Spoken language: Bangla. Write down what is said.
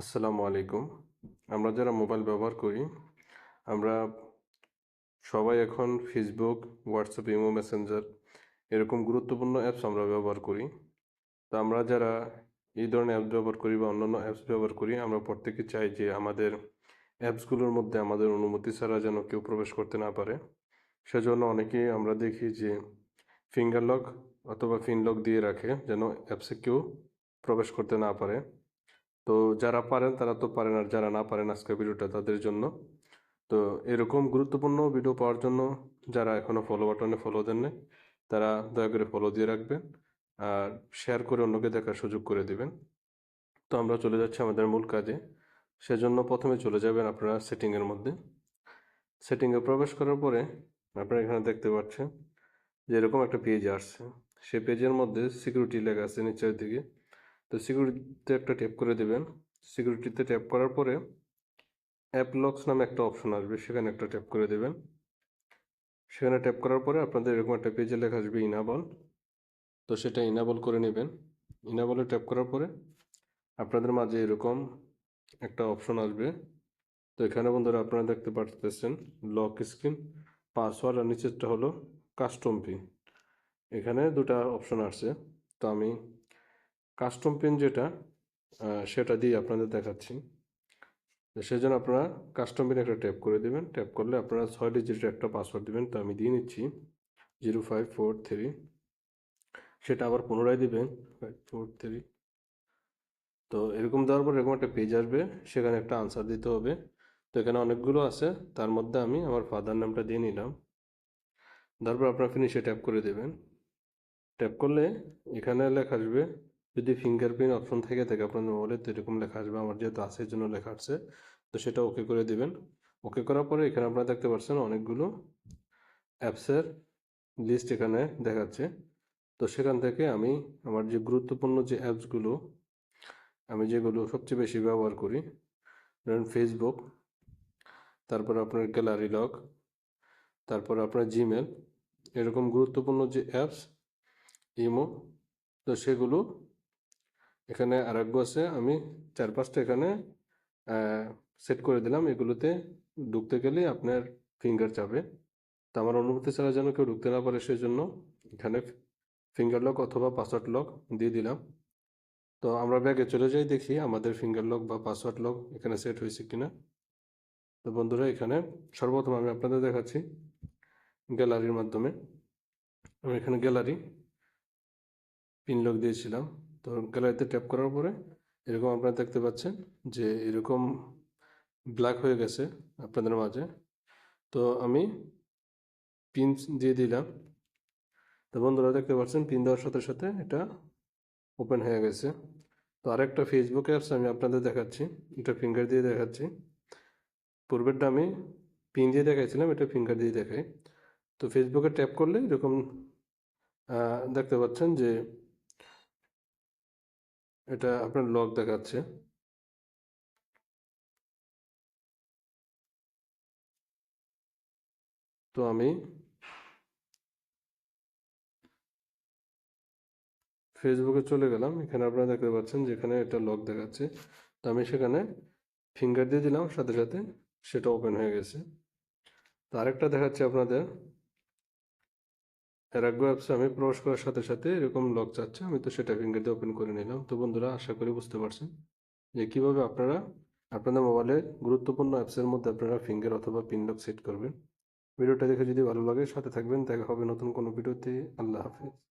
আসসালামু আলাইকুম। আমরা যারা মোবাইল ব্যবহার করি, আমরা সবাই এখন ফেসবুক হোয়াটসঅ্যাপ ইমো মেসেঞ্জার এরকম গুরুত্বপূর্ণ অ্যাপস আমরা ব্যবহার করি। তো আমরা যারা এই ধরনের অ্যাপস ব্যবহার করি বা অন্যান্য অ্যাপস ব্যবহার করি, আমরা প্রত্যেকে চাই যে আমাদের অ্যাপসগুলোর মধ্যে আমাদের অনুমতি ছাড়া যেন কেউ প্রবেশ করতে না পারে। সেজন্য অনেকেই আমরা দেখি যে ফিঙ্গার লক অথবা ফিন লক দিয়ে রাখে যেন অ্যাপসে কেউ প্রবেশ করতে না পারে। তো যারা পারেন, তারা তো পারেন আর যারা না পারেন আজকের ভিডিওটা তাদের জন্য। তো এরকম গুরুত্বপূর্ণ ভিডিও পাওয়ার জন্য যারা এখনও ফলো বাটনে ফলো দেন তারা দয়া করে ফলো দিয়ে রাখবেন আর শেয়ার করে অন্যকে দেখার সুযোগ করে দিবেন। তো আমরা চলে যাচ্ছি আমাদের মূল কাজে। সেজন্য প্রথমে চলে যাবেন আপনারা সেটিংয়ের মধ্যে। সেটিংয়ে প্রবেশ করার পরে আপনারা এখানে দেখতে পাচ্ছেন যে এরকম একটা পেজ আসছে। সে পেজের মধ্যে সিকিউরিটি লেখা আছে নিচের দিকে। তো সিকিউরিটিতে একটা ট্যাপ করে দেবেন। সিকিউরিটিতে ট্যাপ করার পরে অ্যাপ লক্স নামে একটা অপশন আসবে, সেখানে একটা ট্যাপ করে দেবেন। সেখানে ট্যাপ করার পরে আপনাদের এরকম একটা পেজে লেখা আসবে ইনাবল তো সেটা ইনাবল করে নেবেন। ইনাবলে ট্যাপ করার পরে আপনাদের মাঝে এরকম একটা অপশন আসবে। তো এখানে বন্ধুরা আপনারা দেখতে পাচ্ছেন লক স্ক্রিন পাসওয়ার্ড আর নিচেরটা হলো কাস্টম পিন এখানে দুটা অপশন আসছে। তো আমি কাস্টম পেন যেটা সেটা দিয়ে আপনাদের দেখাচ্ছি। সেই জন্য আপনারা কাস্টম পিন একটা ট্যাপ করে দেবেন। ট্যাপ করলে আপনারা ছয় ডিজিটের একটা পাসওয়ার্ড দেবেন। তো আমি দিয়ে নিচ্ছি। Zero five four three. সেটা আবার পুনরায় দিবেন। Five four three. তো এরকম দেওয়ার পর এরকম একটা পেজ আসবে। সেখানে একটা আনসার দিতে হবে। তো এখানে অনেকগুলো আছে। তার মধ্যে আমি আমার ফাদার নামটা দিয়ে নিলাম। তারপর আপনারা ফিনিশে ট্যাপ করে দেবেন। ট্যাপ করলে এখানে লেখা আসবে যদি ফিঙ্গারপ্রিন্ট অপশন থেকে থাকে আপনাদের মোবাইলে তো এরকম লেখা আসবে, আমার যেহেতু আছে জন্য লেখা আসছে। তো সেটা ওকে করে দিবেন। ওকে করার পরে এখানে আপনারা দেখতে পাচ্ছেন অনেকগুলো অ্যাপসের লিস্ট এখানে দেখাচ্ছে। তো সেখান থেকে আমি আমার যে গুরুত্বপূর্ণ যে অ্যাপসগুলো আমি যেগুলো সবচেয়ে বেশি ব্যবহার করি, ধরেন ফেসবুক তারপর আপনার গ্যালারি লগ তারপর আপনার জিমেল এরকম গুরুত্বপূর্ণ যে অ্যাপস ইমো তো সেগুলো এখানে আরেকগো আছে, আমি চার পাঁচটা এখানে সেট করে দিলাম। এগুলোতে ঢুকতে গেলে আপনার ফিঙ্গার যাবে তো আমার অনুমতি ছাড়া যেন কেউ ঢুকতে না পারে সেই জন্য এখানে ফিঙ্গার লক অথবা পাসওয়ার্ড লক দিয়ে দিলাম। তো আমরা ব্যাগে চলে যাই, দেখি আমাদের ফিঙ্গার লক বা পাসওয়ার্ড লক এখানে সেট হয়েছে কিনা। তো বন্ধুরা, এখানে সর্বপ্রথম আমি আপনাদের দেখাচ্ছি গ্যালারির মাধ্যমে। আমি এখানে গ্যালারি পিন লক দিয়েছিলাম। তো গ্যালারিতে ট্যাপ করার পরে এরকম আপনারা দেখতে পাচ্ছেন যে এরকম ব্ল্যাক হয়ে গেছে আপনাদের মাঝে। তো আমি পিন দিয়ে দিলাম। তো বন্ধুরা দেখতে পাচ্ছেন পিন দেওয়ার সাথে সাথে এটা ওপেন হয়ে গেছে। তো আরেকটা ফেসবুক অ্যাপস আমি আপনাদের দেখাচ্ছি। এটা ফিঙ্গার দিয়ে দেখাচ্ছি। পূর্বেরটা আমি পিন দিয়ে দেখাইছিলাম, এটা ফিঙ্গার দিয়ে দেখাই। তো ফেসবুকে ট্যাপ করলে এরকম দেখতে পাচ্ছেন যে এটা আপনার লক দেখাচ্ছে। তো আমি ফেসবুকে চলে গেলাম। এখানে আপনারা দেখতে পাচ্ছেন যেখানে এটা লক দেখাচ্ছে। তো আমি সেখানে ফিঙ্গার দিয়ে দিলাম, সাথে সাথে সেটা ওপেন হয়ে গেছে। তো আরেকটা দেখাচ্ছে আপনাদের। এরাগো অ্যাপসে আমি প্রবেশ করার সাথে সাথে এরকম লক চাচ্ছে, আমি তো সেটা ফিঙ্গার দিয়ে ওপেন করে নিলাম। তো বন্ধুরা, আশা করি বুঝতে পারছেন যে কীভাবে আপনারা আপনাদের মোবাইলে গুরুত্বপূর্ণ অ্যাপসের মধ্যে আপনারা ফিঙ্গার অথবা পিন লক সেট করবেন। ভিডিওটা দেখে যদি ভালো লাগে, সাথে থাকবেন। দেখা হবে নতুন কোনো ভিডিওতে। আল্লাহ হাফিজ।